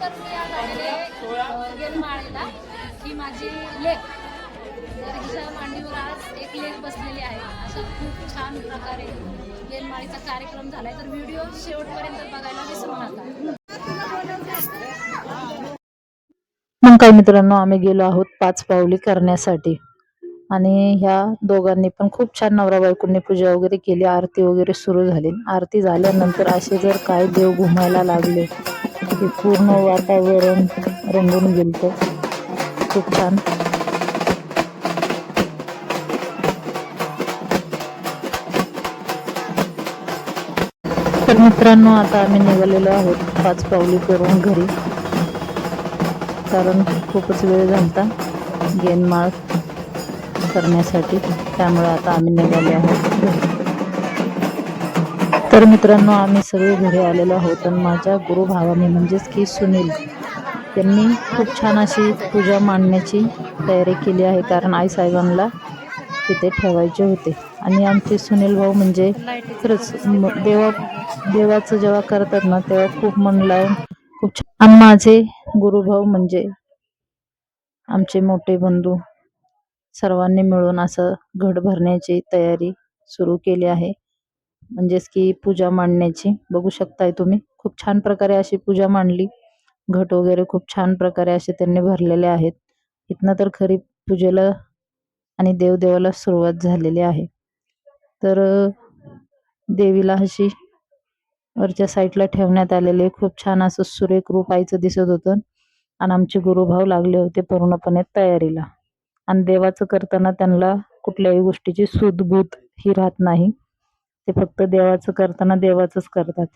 तर मी आज आलेले गेलमाळेला ही माझी लेक. तर हिच्या मांडीवर आज एक लेक बसलेली आहे. असं खूप छान प्रकारे गेलमाळीचा कार्यक्रम झालाय. तर व्हिडिओ शेवटपर्यंत बघायला विसरू नका. मग काय मित्रांनो आम्ही गेलो आहोत पाच पावली करण्यासाठी. आणि ह्या दोघांनी पण खूप छान नवरा बायकोंनी पूजा वगैरे केली. आरती वगैरे सुरू झाली. आरती झाल्यानंतर असे जर काय देव घुमायला लागले की पूर्ण वातावरण रंगून गेलं खूप छान. तर मित्रांनो आता आम्ही निघालेलो आहोत पाच पावली करून घरी. कारण खूपच वेळ झालता गेनमाळ करण्यासाठी. त्यामुळे आता आम्ही निघाले आहोत तर मित्रांनो आम्ही सगळे घरी आलेलो आहोत आणि माझ्या गुरुभावानी म्हणजेच की सुनील त्यांनी खूप छान अशी पूजा मांडण्याची तयारी केली आहे. कारण आई साहेबांना तिथे ठेवायचे होते. आणि आमचे सुनील भाऊ म्हणजे खरंच देवा देवाचं जेव्हा करतात ना तेव्हा खूप मन लावून खूप छान. आणि माझे गुरुभाऊ म्हणजे आमचे मोठे बंधू सर्वांनी मिळून असं घट भरण्याची तयारी सुरू केली आहे. म्हणजेच की पूजा मांडण्याची. बघू शकताय तुम्ही. खूप छान प्रकारे अशी पूजा मांडली. घट वगैरे खूप छान प्रकारे असे त्यांनी भरलेले आहेत. इथनं तर खरी पूजेला आणि देवदेवाला सुरुवात झालेली आहे. तर देवीला अशी वरच्या साईडला ठेवण्यात आलेले खूप छान असं सुरेख रूप आईचं दिसत होतं. आणि आमचे गुरुभाव लागले होते पूर्णपणे तयारीला. आणि देवाचं करताना त्यांना कुठल्याही गोष्टीची सुदबूत ही राहत नाही. ते फक्त देवाचं करताना देवाचंच करतात.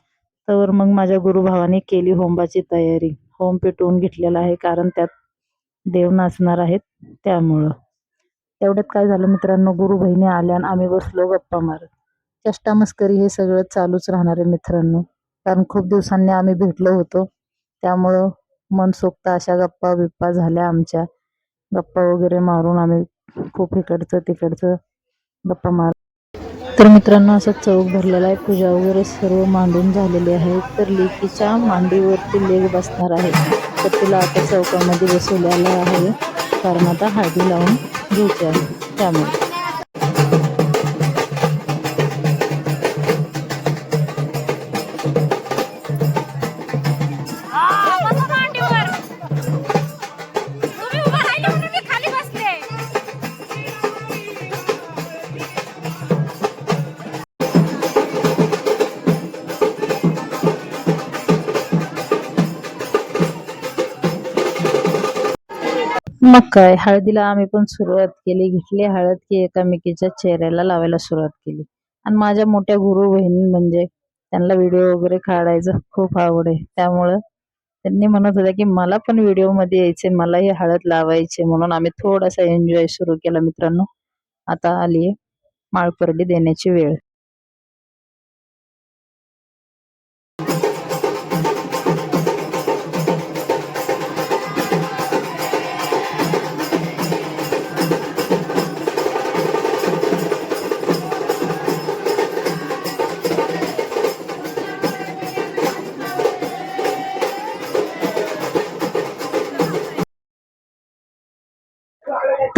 तर मग माझ्या गुरुभावाने केली होंबाची तयारी. होम पेटवून घेतलेला आहे कारण त्यात देव नाचणार आहेत त्यामुळं. तेवढ्यात काय झालं मित्रांनो गुरु बहिणी आल्या आणि आम्ही बसलो गप्पा मारत. चष्टा मस्करी हे सगळं चालूच राहणार आहे मित्रांनो. कारण खूप दिवसांनी आम्ही भेटलो होतो. त्यामुळं मनसोक्त अशा गप्पा बिप्पा झाल्या आमच्या. गप्पा वगैरे मारून आम्ही खूप इकडचं तिकडचं गप्पा मार तर मित्रांनो असा चौक भरलेला आहे. पूजा वगैरे सर्व मांडून झालेली आहे. तर लेकीच्या मांडीवरती लेख बसणार आहे. तर तिला आता चौकामध्ये बसवलेला आहे. कारण आता हळदी लावून घ्यायची आहे. त्यामुळे. मग काय हळदीला आम्ही पण सुरुवात केली घेतली हळद की एकामेकीच्या चेहऱ्याला लावायला सुरुवात केली. आणि माझ्या मोठ्या गुरु बहिणी म्हणजे त्यांना व्हिडिओ वगैरे काढायचं खूप आवड आहे. त्यामुळं त्यांनी म्हणत होत्या की मला पण व्हिडिओमध्ये यायचे मलाही हळद लावायचे म्हणून आम्ही थोडासा एन्जॉय सुरू केला मित्रांनो. आता आली आहे माळपर्डी देण्याची वेळ.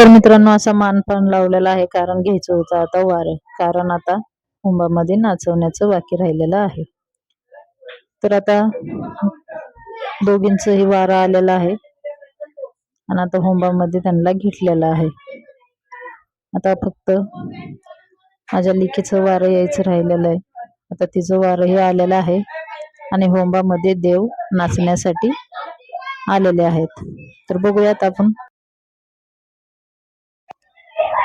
तर मित्रांनो असा पण लावलेला आहे. कारण घ्यायचं होतं आता वारं. कारण आता कुंभामध्ये नाचवण्याचं बाकी राहिलेलं आहे. तर आता दोघींचंही वारं आलेलं आहे. आणि आता होंबामध्ये त्यांना घेतलेला आहे. आता फक्त माझ्या लिखीचं वारं यायचं राहिलेलं आहे. आता तिचं वारंही आलेलं आहे. आणि होंबामध्ये देव नाचण्यासाठी आलेले आहेत. तर बघूयात आपण.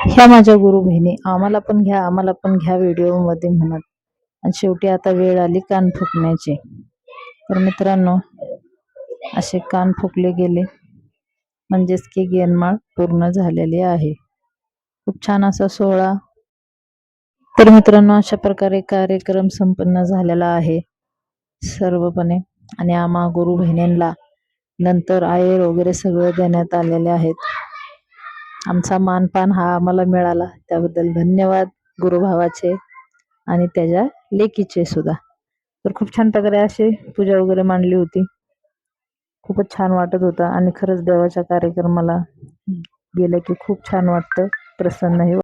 ह्या माझ्या गुरु बहिणी आम्हाला पण घ्या आम्हाला पण घ्या व्हिडिओमध्ये म्हणत. आणि शेवटी आता वेळ आली कान फुकण्याची. तर मित्रांनो असे कान फुकले गेले. म्हणजेच की गेनमाळ पूर्ण झालेली आहे. खूप छान असा सोहळा. तर मित्रांनो अशा प्रकारे कार्यक्रम संपन्न झालेला आहे. सर्वपणे. आणि आम्हा गुरु बहिणींना नंतर आयर वगैरे सगळं देण्यात आलेले आहेत. आमचा मानपान हा आम्हाला मिळाला. त्याबद्दल धन्यवाद गुरुभावाचे आणि त्याच्या लेकीचे सुद्धा. तर खूप छान प्रकारे अशी पूजा वगैरे मांडली होती. खूपच छान वाटत होतं आणि खरंच देवाच्या कार्यक्रमाला गेलं की खूप छान वाटतं. प्रसन्नही